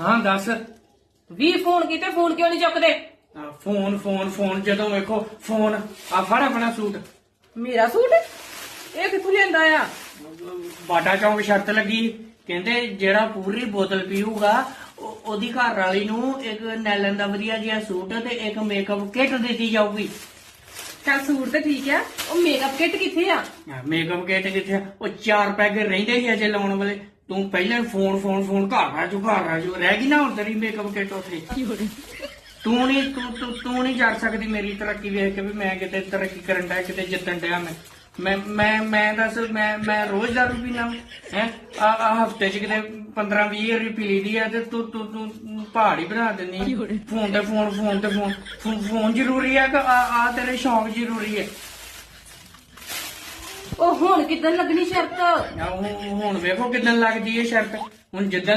ਹਾਂ ਦੱਸ। ਵੀ ਫੋਨ ਕੀਤੇ ਫੋਨ ਕਿਉਂ ਨਹੀਂ ਚੁੱਕਦੇ? ਆ, ਫੋਨ ਫੋਨ ਫੋਨ ਜਦੋਂ ਵੇਖੋ ਫੋਨ। ਆ ਫੜ ਆਪਣਾ ਸੂਟ। ਮੇਰਾ ਸੂਟ? ਇਹ ਕਿੱਥੋਂ ਲਿਆਂਦਾ ਆ? ਬਾਟਾ ਚੌਂਕ ਸ਼ਰਤ ਲੱਗੀ। ਕਹਿੰਦੇ ਜਿਹੜਾ ਪੂਰੀ ਬੋਤਲ ਪੀਊਗਾ ਉਹ- ਉਹਦੀ ਘਰ ਵਾਲੀ ਨੂੰ ਇੱਕ ਨੈਲਨ ਦਾ ਵਧੀਆ ਜਿਹਾ ਸੂਟ ਤੇ ਇੱਕ ਮੇਕਅਪ ਕਿੱਟ ਦਿੱਤੀ ਜਾਊਗੀ। ਚੱਲ ਸੂਟ ਤੇ ਠੀਕ ਆ। ਉਹ ਮੇਕਅਪ ਕਿੱਟ ਕਿੱਥੇ ਆ? ਮੇਕਅਪ ਕਿੱਟ ਕਿੱਥੇ ਆ? ਉਹ ਚਾਰ ਪੈਗ ਰਹਿੰਦੇ ਸੀ ਅਜੇ ਲਾਉਣ ਵਾਲੇ। ਤੂੰ ਪਹਿਲਾਂ ਫੋਨ ਫੋਨ ਫੋਨ ਘਰ ਰਾਜੂ ਘਰ ਰਾਜੂ ਰਹਿ ਗਈ ਨਾ ਹੁਣ ਤੇਰੀ ਮੇਕਅਪ ਕਿੱਟ ਉੱਥੇ। ਤੂੰ ਨਹੀਂ ਤੂੰ ਤੂੰ ਤੂੰ ਨਹੀਂ ਜਾ ਸਕਦੀ ਮੇਰੀ ਤਰੱਕੀ ਵੇਖ ਕੇ ਵੀ ਮੈਂ ਕਿਤੇ ਤਰੱਕੀ ਕਰਨ ਦਾ ਕਿਤੇ ਜਿੱਤਣ ਡਿਆ ਮੈਂ। ਮੈਂ ਮੈਂ ਮੈਂ ਦੱਸ ਮੈਂ ਮੈਂ ਰੋਜ਼ ਦਾਰੂ ਪੀਣਾ ਹੈ? ਆ ਆ ਹਫ਼ਤੇ ਚ ਕਿਤੇ 15 20 ਵਾਰੀ ਪੀ ਲਈਦੀ ਆ ਤੇ ਤੂੰ ਤੂੰ ਤੂੰ ਪਹਾੜ ਹੀ ਬਣਾ ਦਿੰਦੀ ਫੋਨ ਤੇ ਫੋਨ ਫੋਨ ਤੇ ਫੋਨ। ਫੋਨ ਜ਼ਰੂਰੀ ਹੈ ਕਿ ਆ ਆ ਤੇਰੇ ਸ਼ੌਂਕ ਜ਼ਰੂਰੀ ਹੈ ਉਹ ਹੁਣ ਕਿੱਦਣ ਲੱਗਣੀ ਸ਼ਰਤ? ਹੁਣ ਵੇਖੋ ਕਿੱਦਣ ਲੱਗਦੀ ਹੈ ਸ਼ਰਤ। ਹੁਣ ਜਿੱਦਾਂ